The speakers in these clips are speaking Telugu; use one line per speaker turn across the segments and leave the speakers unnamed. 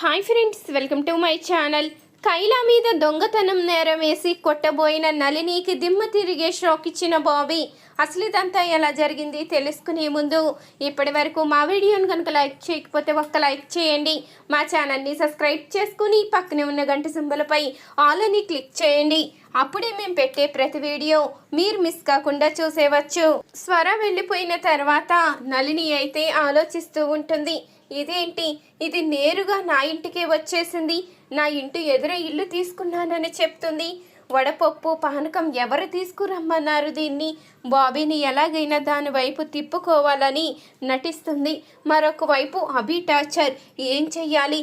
Hi friends welcome to my channel కైలా మీద దొంగతనం నేరం వేసి కొట్టబోయిన నళినికి దిమ్మ తిరిగే షాక్ ఇచ్చిన బాబీ. అసలు ఇదంతా ఎలా జరిగింది తెలుసుకునే ముందు ఇప్పటి వరకు మా వీడియోను కనుక లైక్ చేయకపోతే ఒక్క లైక్ చేయండి. మా ఛానల్ని సబ్స్క్రైబ్ చేసుకుని పక్కనే ఉన్న గంట సింబలపై ఆల్ అని క్లిక్ చేయండి. అప్పుడే మేము పెట్టే ప్రతి వీడియో మీరు మిస్ కాకుండా చూసేవచ్చు. స్వర వెళ్ళిపోయిన తర్వాత నళిని అయితే ఆలోచిస్తూ ఉంటుంది. ఇదేంటి? ఇది నేరుగా నా ఇంటికే వచ్చేసింది. నా ఇంటి ఎదురే ఇల్లు తీసుకున్నానని చెప్తుంది. వడపప్పు పానకం ఎవరు తీసుకురమ్మన్నారు దీన్ని? బాబీని ఎలాగైనా దాని వైపు తిప్పుకోవాలని నటిస్తుంది. మరొక వైపు అభి టార్చర్. ఏం చెయ్యాలి?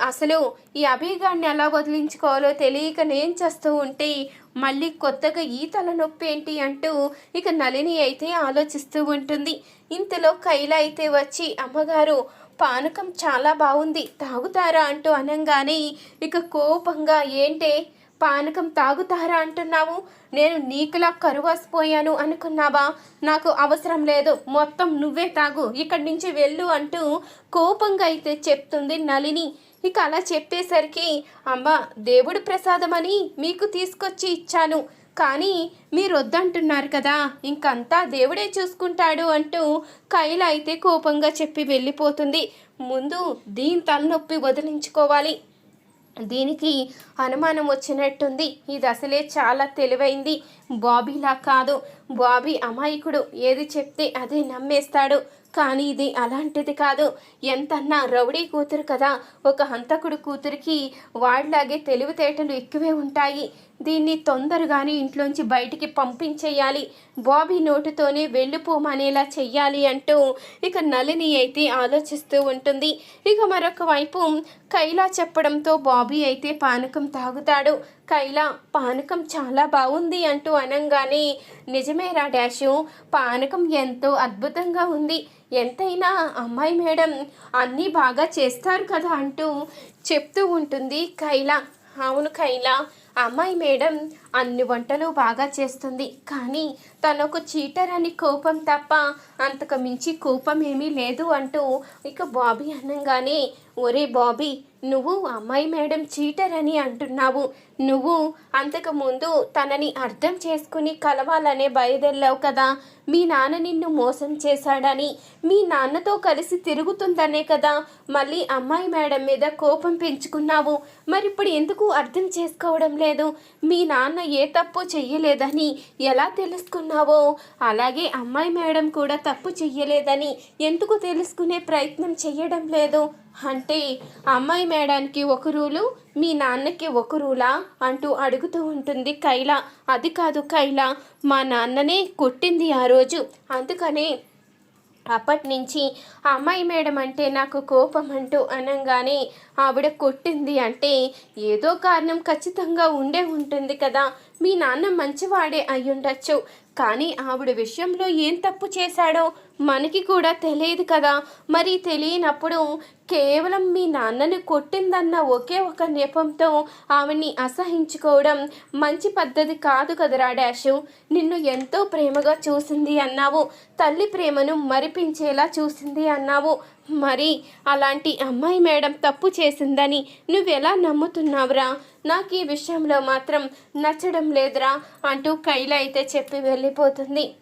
అసలు ఈ అభిగాడిని ఎలా వదిలించుకోవాలో తెలియక నేను చేస్తూ ఉంటే మళ్ళీ కొత్తగా ఈ తలనొప్పి ఏంటి అంటూ ఇక నలిని అయితే ఆలోచిస్తూ ఉంటుంది. ఇంతలో కైల అయితే వచ్చి అమ్మగారు పానకం చాలా బాగుంది. తాగుతారా అంటూ అనంగానే ఇక కోపంగా ఏంటే? పానకం తాగుతారా అంటున్నావు? నేను నీకులా కరువాసిపోయాను అనుకున్నావా? నాకు అవసరం లేదు. మొత్తం నువ్వే తాగు. ఇక్కడి నుంచి వెళ్ళు అంటూ కోపంగా అయితే చెప్తుంది నలిని ఇక అలా చెప్పేసరికి అమ్మ దేవుడు ప్రసాదమని మీకు తీసుకొచ్చి ఇచ్చాను. కానీ మీరు వద్దంటున్నారు కదా ఇంకంతా దేవుడే చూసుకుంటాడు అంటూ కైల అయితే కోపంగా చెప్పి వెళ్ళిపోతుంది. ముందు దీని తలనొప్పి వదిలించుకోవాలి. దీనికి అనుమానం వచ్చినట్టుంది. ఇది అసలే చాలా తెలివైంది. బాబీలా కాదు. బాబీ అమాయకుడు. ఏది చెప్తే అదే నమ్మేస్తాడు. కానీ ఇది అలాంటిది కాదు. ఎంతన్నా రౌడీ కూతురు కదా. ఒక హంతకుడు కూతురికి వాడిలాగే తెలివితేటలు ఎక్కువే ఉంటాయి. దీన్ని తొందరగానే ఇంట్లోంచి బయటికి పంపించేయాలి. బాబీ నోటుతోనే వెళ్ళిపోమనేలా చెయ్యాలి అంటూ ఇక నళిని అయితే ఆలోచిస్తూ ఉంటుంది. ఇక మరొక వైపు కైలా చెప్పడంతో బాబీ అయితే పానకం తాగుతాడు. కైలా పానకం చాలా బాగుంది అంటూ అనంగానే నిజమేరా డాషు పానకం ఎంతో అద్భుతంగా ఉంది. ఎంతైనా అమ్మాయి మేడం అన్నీ బాగా చేస్తారు కదా అంటూ చెప్తూ ఉంటుంది కైలా. అవును కైలా అమ్మాయి మేడం అన్ని వంటలు బాగా చేస్తుంది. కానీ తనకు చీటర్ అని కోపం తప్ప అంతకు మించి కోపం ఏమీ లేదు అంటూ ఇక బాబీ అనగానే ఒరే బాబీ నువ్వు అమ్మాయి మేడం చీటర్ అని అంటున్నావు. నువ్వు అంతకుముందు తనని అర్థం చేసుకుని కలవాలనే బయదెళ్ళావు కదా. మీ నాన్న నిన్ను మోసం చేశాడని మీ నాన్నతో కలిసి తిరుగుతుందనే కదా. మళ్ళీ అమ్మాయి మేడం మీద కోపం పెంచుకున్నావు. మరి ఇప్పుడు ఎందుకు అర్థం చేసుకోవడం లేదు? మీ నాన్న ఏ తప్పు చెయ్యలేదని ఎలా తెలుసుకున్నావో? అలాగే అమ్మాయి మేడం కూడా తప్పు చెయ్యలేదని ఎందుకు తెలుసుకునే ప్రయత్నం చెయ్యడం లేదు? అంటే అమ్మాయి మేడానికి ఒక రూలు మీ నాన్నకి ఒక రూలా? అంటూ అడుగుతూ ఉంటుంది కైలా. అది కాదు కైలా మా నాన్ననే కొట్టింది ఆ రోజు. అందుకనే అప్పటి నుంచి అమ్మాయి మేడం అంటే నాకు కోపం అంటూ అనగానే ఆవిడ కొట్టింది అంటే ఏదో కారణం ఖచ్చితంగా ఉండే ఉంటుంది కదా. మీ నాన్న మంచివాడే అయ్యుండొచ్చు. కానీ ఆవిడ విషయంలో ఏం తప్పు చేశాడో మనకి కూడా తెలియదు కదా. మరి తెలియనప్పుడు కేవలం మీ నాన్నని కొట్టిందన్న ఒకే ఒక నెపంతో ఆవిడ్ని అసహించుకోవడం మంచి పద్ధతి కాదు కదరా డాషు. నిన్ను ఎంతో ప్రేమగా చూసింది అన్నావు. తల్లి ప్రేమను మరిపించేలా చూసింది అన్నావు. మరి అలాంటి అమ్మాయి మేడం తప్పు చేసిందని నువ్వెలా నమ్ముతున్నావురా? నాకు ఈ విషయంలో మాత్రం నచ్చడం లేదురా అంటూ కైల అయితే చెప్పి వెళ్ళిపోతుంది.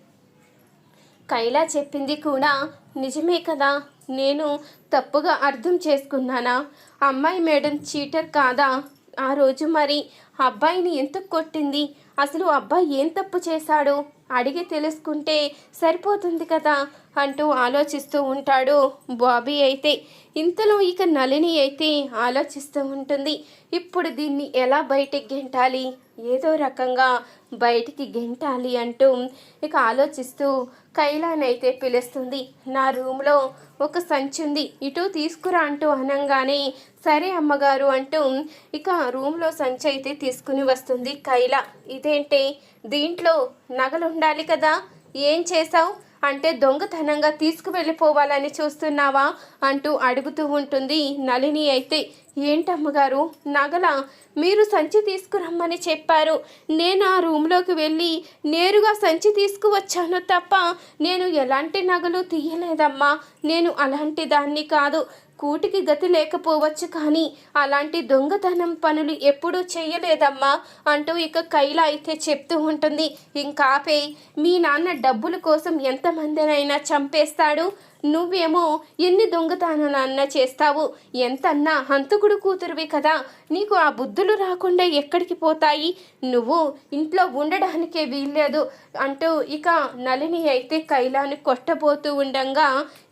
కైలా చెప్పింది కూడా నిజమే కదా? నేను తప్పుగా అర్థం చేసుకున్నానా? అమ్మాయి మేడం చీటర్ కాదా? ఆ రోజు మరి అబ్బాయిని ఎందుకు కొట్టింది? అసలు అబ్బాయి ఏం తప్పు చేశాడు? అడిగి తెలుసుకుంటే సరిపోతుంది కదా అంటూ ఆలోచిస్తూ ఉంటాడు బాబీ అయితే. ఇంతలో ఇక నలిని అయితే ఆలోచిస్తూ ఉంటుంది. ఇప్పుడు దీన్ని ఎలా బయటికి గెంటాలి? ఏదో రకంగా బయటికి గెంటాలి అంటూ ఇక ఆలోచిస్తూ కైలానైతే పిలుస్తుంది. నా రూమ్లో ఒక సంచి ఉంది. ఇటు తీసుకురా అంటూ అనంగానే సరే అమ్మగారు అంటూ ఇక రూమ్లో సంచి అయితే తీసుకుని వస్తుంది కైలా. ఇదేంటి? దీంట్లో నగలు ఉండాలి కదా? ఏం చేసావు అంటే దొంగతనంగా తీసుకువెళ్ళిపోవాలని చూస్తున్నావా? అంటూ అడుగుతూ ఉంటుంది నళిని అయితే. ఏంటమ్మగారు? నగల మీరు సంచి తీసుకురమ్మని చెప్పారు. నేను ఆ రూమ్లోకి వెళ్ళి నేరుగా సంచి తీసుకువచ్చాను తప్ప నేను ఎలాంటి నగలు తీయలేదమ్మా. నేను అలాంటి దాన్ని కాదు. కూటికి గతి లేకపోవచ్చు కానీ అలాంటి దొంగతనం పనులు ఎప్పుడూ చేయలేదమ్మా అంటూ ఇక కైలా అయితే చెప్తూ ఉంటుంది. ఇంకాపే మీ నాన్న డబ్బుల కోసం ఎంతమందినైనా చంపేస్తాడు. నువ్వేమో ఎన్ని దొంగతనాలన్నా చేస్తావు ఎంతన్నా హంతకుడు కూతురువి కదా. నీకు ఆ బుద్ధులు రాకుండా ఎక్కడికి పోతాయి? నువ్వు ఇంట్లో ఉండడానికే వీల్లేదు అంటూ ఇక నలిని అయితే కైలాన్ని కొట్టబోతూ ఉండంగా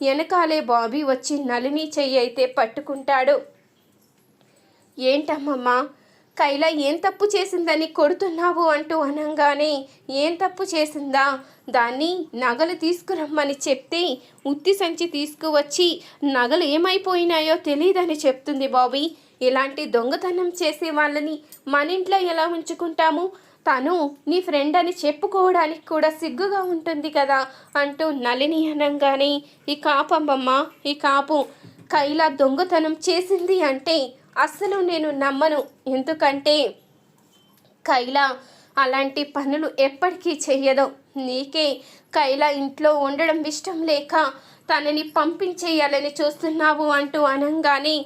వెనకాలే బాబీ వచ్చి నలిని చెయ్యి అయితే పట్టుకుంటాడు. ఏంటమ్మమ్మా? కైలా ఏం తప్పు చేసిందని కొడుతున్నావు? అంటూ అనంగానే ఏం తప్పు చేసిందా? దాన్ని నగలు తీసుకురమ్మని చెప్తే ఉత్తి సంచి తీసుకువచ్చి నగలు ఏమైపోయినాయో తెలియదని చెప్తుంది బాబీ. ఇలాంటి దొంగతనం చేసే వాళ్ళని మన ఇంట్లో ఎలా ఉంచుకుంటాము? తను నీ ఫ్రెండ్ అని చెప్పుకోవడానికి కూడా సిగ్గుగా ఉంటుంది కదా అంటూ నలిని అనంగానే ఈ కాపమ్మమ్మ ఈ కాపు కైలా దొంగతనం చేసింది అంటే అస్సలు నేను నమ్మను. ఎందుకంటే కైలా అలాంటి పనులు ఎప్పటికీ చెయ్యదు. నీకే కైలా ఇంట్లో ఉండడం ఇష్టం లేక తనని పంపించేయాలని చూస్తున్నావు అంటూ అనంగానే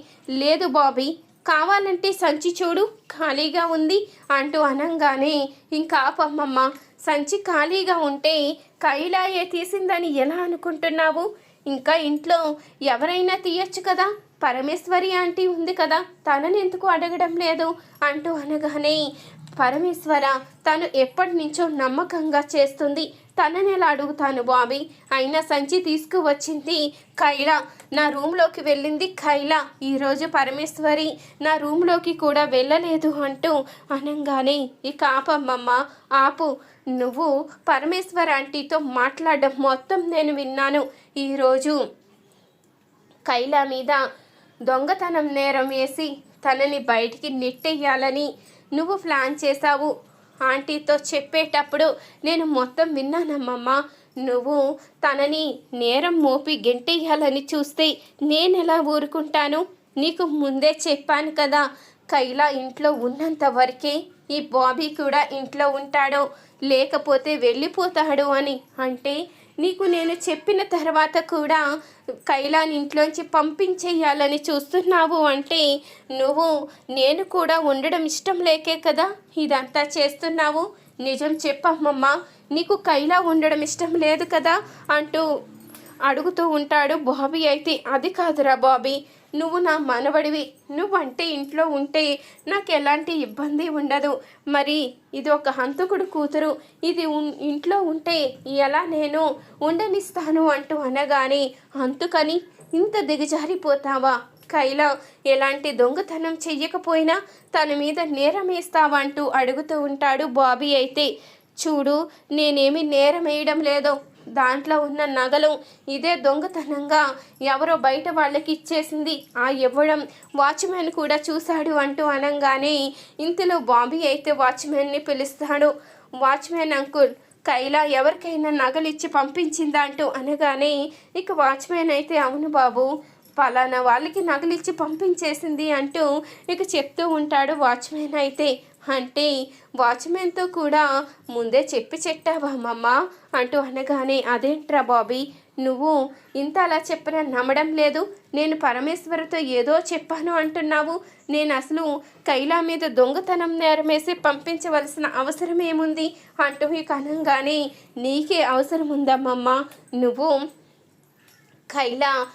లేదు బాబీ కావాలంటే సంచి చూడు ఖాళీగా ఉంది అంటూ అనంగానే ఇంకా పమ్మమ్మ సంచి ఖాళీగా ఉంటే కైలాయే తీసిందని ఎలా అనుకుంటున్నావు? ఇంకా ఇంట్లో ఎవరైనా తీయచ్చు కదా? పరమేశ్వరి ఆంటీ ఉంది కదా తనని ఎందుకు అడగడం లేదు? అంటూ అనగానే పరమేశ్వర తను ఎప్పటి నుంచో నమ్మకంగా చేస్తుంది. తనని ఎలా అడుగుతాను బాబీ? అయినా సంచి తీసుకువచ్చింది కైలా. నా రూమ్లోకి వెళ్ళింది కైలా. ఈరోజు పరమేశ్వరి నా రూమ్లోకి కూడా వెళ్ళలేదు అంటూ అనగానే ఇక ఆపమ్మమ్మ ఆపు. నువ్వు పరమేశ్వర ఆంటీతో మాట్లాడడం మొత్తం నేను విన్నాను. ఈరోజు కైలా మీద దొంగతనం నేరం వేసి తనని బయటికి నెట్టేయాలని నువ్వు ప్లాన్ చేశావు. ఆంటీతో చెప్పేటప్పుడు నేను మొత్తం విన్నానమ్మమ్మ. నువ్వు తనని నేరం మోపి గెంటేయాలని చూస్తే నేను ఎలా ఊరుకుంటాను? నీకు ముందే చెప్పాను కదా కైలా ఇంట్లో ఉన్నంత వరకే ఈ బాబీ కూడా ఇంట్లో ఉంటాడో. లేకపోతే వెళ్ళిపోతాడు అని అంటే నీకు నేను చెప్పిన తర్వాత కూడా కైలాని ఇంట్లోంచి పంపించేయాలని చూస్తున్నావు అంటే నువ్వు నేను కూడా ఉండడం ఇష్టం లేకే కదా ఇదంతా చేస్తున్నావు? నిజం చెప్పమ్మమ్మ నీకు కైలా ఉండడం ఇష్టం లేదు కదా? అంటూ అడుగుతూ ఉంటాడు బాబీ. అయితే అది కాదురా బాబీ. నువ్వు నా మనవడివి. నువ్వంటే ఇంట్లో ఉంటే నాకు ఎలాంటి ఇబ్బంది ఉండదు. మరి ఇది ఒక హంతకుడు కూతురు. ఇది ఇంట్లో ఉంటే ఎలా నేను ఉండనిస్తాను అంటూ అనగానే హంతుకని ఇంత దిగజారిపోతావా? కైలా ఎలాంటి దొంగతనం చెయ్యకపోయినా తన మీద నేరం వేస్తావంటూ అడుగుతూ ఉంటాడు బాబీ అయితే. చూడు నేనేమి నేరం వేయడం లేదో. దాంట్లో ఉన్న నగలు ఇదే దొంగతనంగా ఎవరో బయట వాళ్ళకి ఇచ్చేసింది. ఆ ఇవ్వడం వాచ్మెన్ కూడా చూశాడు అంటూ అనగానే ఇంతలో బాబీ అయితే వాచ్మెన్ని పిలుస్తాడు. వాచ్మెన్ అంకుల్ కైలా ఎవరికైనా నగలిచ్చి పంపించిందా? అంటూ అనగానే ఇక వాచ్మెన్ అయితే అవును బాబు పలానా వాళ్ళకి నగలిచ్చి పంపించేసింది అంటూ ఇక చెప్తూ ఉంటాడు వాచ్మెన్ అయితే. అంటే వాచ్మెన్తో కూడా ముందే చెప్పి చెట్టావా మమ్మ అంటూ అనగానే అదేంట్రా బాబీ? నువ్వు ఇంత అలా చెప్పినా నమ్మడం లేదు. నేను పరమేశ్వరితో ఏదో చెప్పాను అంటున్నావు. నేను అసలు కైలా మీద దొంగతనం నేరమేసి పంపించవలసిన అవసరం ఏముంది? అంటూ ఇక అనగానే నీకే అవసరం ఉందమ్మమ్మ. నువ్వు కైలా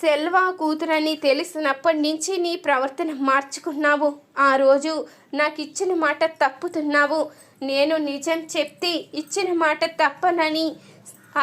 సెల్వా కూతురని తెలిసినప్పటి నుంచి నీ ప్రవర్తన మార్చుకున్నావు. ఆ రోజు నాకు ఇచ్చిన మాట తప్పుతున్నావు. నేను నిజం చెప్తే ఇచ్చిన మాట తప్పనని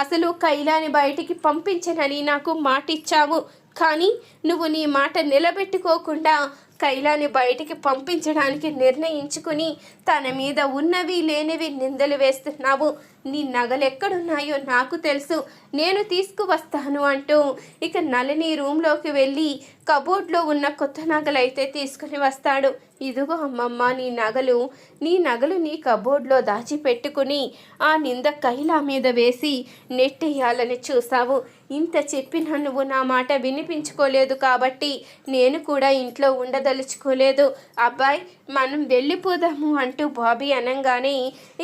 అసలు కైలాని బయటికి పంపించనని నాకు మాట ఇచ్చావు కానీ నువ్వు నీ మాట నిలబెట్టుకోకుండా కైలాని బయటికి పంపించడానికి నిర్ణయించుకుని తన మీద ఉన్నవి లేనివి నిందలు వేస్తున్నావు. నీ నగలు ఎక్కడున్నాయో నాకు తెలుసు. నేను తీసుకువస్తాను అంటూ ఇక నలిని రూమ్లోకి వెళ్ళి కబోర్డ్లో ఉన్న కొత్త నగలు అయితే తీసుకుని వస్తాడు. ఇదిగో అమ్మమ్మ నీ నగలు. నీ నగలు నీ కబోర్డ్లో దాచిపెట్టుకుని ఆ నింద కైలా మీద వేసి నెట్టేయాలని చూసావు ఇంత చెప్పిన నువ్వు నా మాట వినిపించుకోలేదు కాబట్టి నేను కూడా ఇంట్లో ఉండదలుచుకోలేదు. అబ్బాయి మనం వెళ్ళిపోదాము అంటూ బాబీ అనంగానే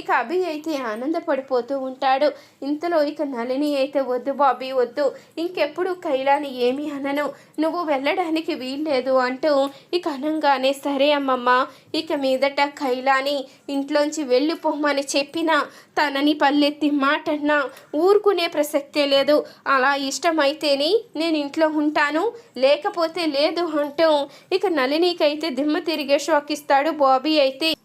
ఇక అభి అయితే ఆనందపడిపోతూ ఉంటాడు. ఇంతలో ఇక నలిని అయితే వద్దు బాబీ వద్దు. ఇంకెప్పుడు కైలాని ఏమీ అనను. నువ్వు వినడానికి వీల్లేదు అంటూ ఇక అనంగానే సరే అమ్మమ్మ ఇక మీదట కైలాని ఇంట్లోంచి వెళ్ళిపోమని చెప్పినా తనని పల్లెత్తి మాటన్నా ఊరుకునే ప్రసక్తే లేదు. అలా ఇష్టమైతేనే నేను ఇంట్లో ఉంటాను లేకపోతే లేదు అంటూ ఇక నలినీకైతే దిమ్మ తిరిగే షాక్ ఇస్తాడు బాబీ అయితే.